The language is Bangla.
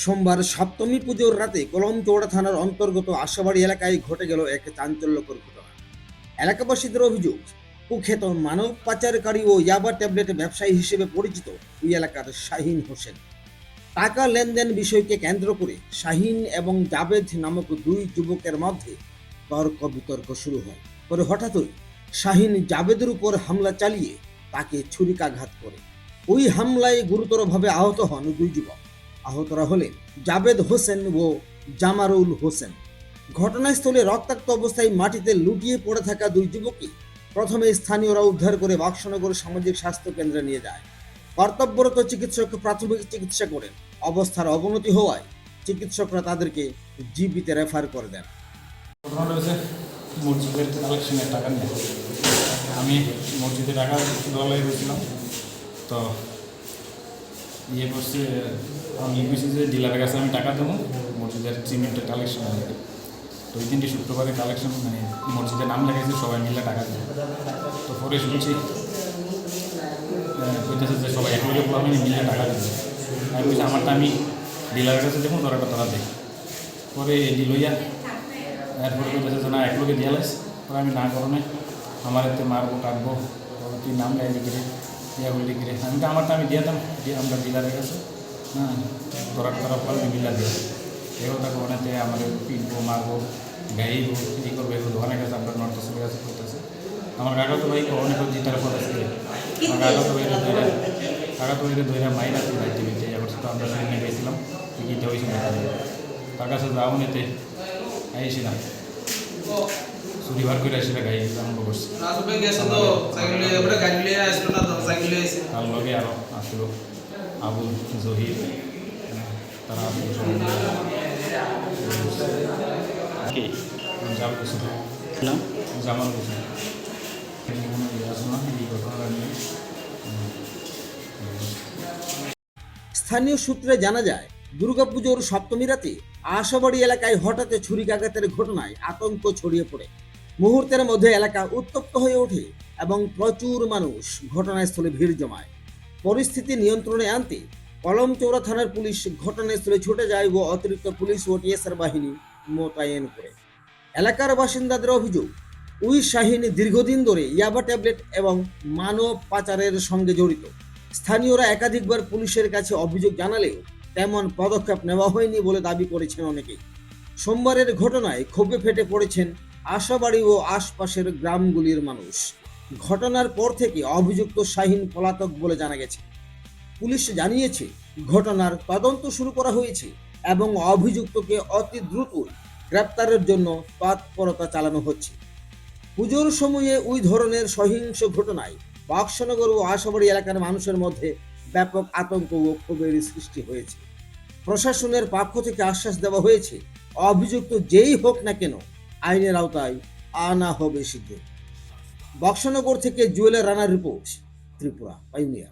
সোমবার সপ্তমী পুজোর রাতে কলমচৌড়া থানার অন্তর্গত আশাবাড়ি এলাকায় ঘটে গেল এক চাঞ্চল্যকর ঘটনা। এলাকাবাসীদের অভিযোগ, কুখ্যাত মানব পাচারকারী ও ইয়াবা ট্যাবলেট ব্যবসায়ী হিসেবে পরিচিত ওই এলাকার শাহিন হোসেন। টাকা লেনদেন বিষয়কে কেন্দ্র করে শাহিন এবং জাবেদ নামক দুই যুবকের মধ্যে তর্ক বিতর্ক শুরু হয়। পরে হঠাৎই শাহিন জাবেদের উপর হামলা চালিয়ে তাকে ছুরিকাঘাত করে। ওই হামলায় গুরুতরভাবে আহত হন দুই যুবক। আহতরা হলেন জাবেদ হোসেন ও জামারুল হোসেন। ঘটনাস্থলে রক্তাক্ত অবস্থায় মাটিতে লুটিয়ে পড়ে থাকা দুই যুবককে প্রথমে স্থানীয়রা উদ্ধার করে বাক্সনগর সামাজিক স্বাস্থ্য কেন্দ্রে নিয়ে যায়। কর্তব্যরত চিকিৎসক প্রাথমিক চিকিৎসা করেন। অবস্থার অবনতি হওয়ায় চিকিৎসকরা তাদেরকে জিবিতে রেফার করে দেন। মসজিদের কালেকশনের টাকা নিয়ে। আমি মসজিদে টাকা দলে গেছিলাম তো ইয়ে করছে, আমি বুঝছি যে ডিলারের কাছে আমি টাকা দেবো, মসজিদের সিমেন্টের কালেকশন হবে। তো ওই দিনটি শুক্রবারে কালেকশন মানে মসজিদের নাম লেগেছে সবাই মিলে টাকা দেবে তো পরে শুনছি কইতেছে যে সবাই এক লগে আমি মিলে টাকা দেবে আমি বলছি আমারটা আমি ডিলারের কাছে দেখুন তোরাটা তোরা দেখ? পরে এডি লইয়া, এরপরে বলতেছে যে, না, এক লোকে দিয়ে লাইস পরে আমি না করো নাই, আমার এতে মারবো, কাটবো তুই নাম গাইবি ইয়া বলি করে আমি তো আমারটা আমি দিয়ে দাম দিয়ে আমরা ডিলারের কাছে হ্যাঁ তোরা তোরা ফল মিলা দিয়ে এগুলো তাকে অনেকে আমাদের পিটবো মারবো গাইবো ই করব এগুলো অনেক আছে আমরা নর্থ সাইডের কাছে করতেছে। আমার কাকা তো ভাই অনেক জিতার পর আছে আমার কাকা তো ভাই ধৈরা কাকা তো ভাই ধৈরা মাইরা তুই টিভিতে এবার তো আমরা সেখানে গেছিলাম টিকিট হয়েছিল তার কাছে যাও নিতে। আইছিলাম চুরি বার করে আসলে গাই আরম্ভ করছি। তার লগে আরও আসলো আবুল জহির। তারা জাল কুসুম জামাল কুসুম কোনো আছে না এই ঘটনাটা নিয়ে। স্থানীয় সূত্রে জানা যায় দুর্গাপুজোর সপ্তমী রাতে আশাবাড়ি এলাকায় হঠাৎ ছুরিকাঘাতের ঘটনায় আতঙ্ক ছড়িয়ে পড়ে। মুহূর্তের মধ্যে এলাকা উত্তপ্ত হয়ে ওঠে এবং প্রচুর মানুষ ঘটনাস্থলে ভিড় জমায়। পরিস্থিতি নিয়ন্ত্রণে আনতে কলমচৌড়া থানার পুলিশ ঘটনাস্থলে ছুটে যায় ও অতিরিক্ত পুলিশ ও টিএসআর বাহিনী মোতায়েন করে। এলাকার বাসিন্দাদের অভিযোগ, উই শাহিনী দীর্ঘদিন ধরে ইয়াবা ট্যাবলেট এবং মানব পাচারের সঙ্গে জড়িত। স্থানীয়রা একাধিকবার পুলিশের কাছে অভিযোগ জানালেও তেমন পদক্ষেপ নেওয়া হয়নি বলে দাবি করেছেন অনেকেই। সোমবারের ঘটনায় ক্ষোভে ফেটে পড়েছেন আশাবাড়ি ও আশপাশের গ্রামগুলির মানুষ। ঘটনার পর থেকে অভিযুক্ত শাহিন পলাতক বলে জানা গেছে। পুলিশ জানিয়েছে, ঘটনার তদন্ত শুরু করা হয়েছে এবং অভিযুক্তকে অতি দ্রুত গ্রেপ্তারের জন্য তৎপরতা চালানো হচ্ছে। পুজোর সময়ে ওই ধরনের সহিংস ঘটনায় বাক্সনগর ও আশাবাড়ি এলাকার মানুষের মধ্যে ব্যাপক আতঙ্ক ও ক্ষোভের সৃষ্টি হয়েছে। প্রশাসনের পক্ষ থেকে আশ্বাস দেওয়া হয়েছে, অভিযুক্ত যেই হোক না কেন আইনের আওতায় আনা হবে শীঘ্র বক্সনগর থেকে জুয়েলের রানার রিপোর্ট ত্রিপুরা পাইনিয়া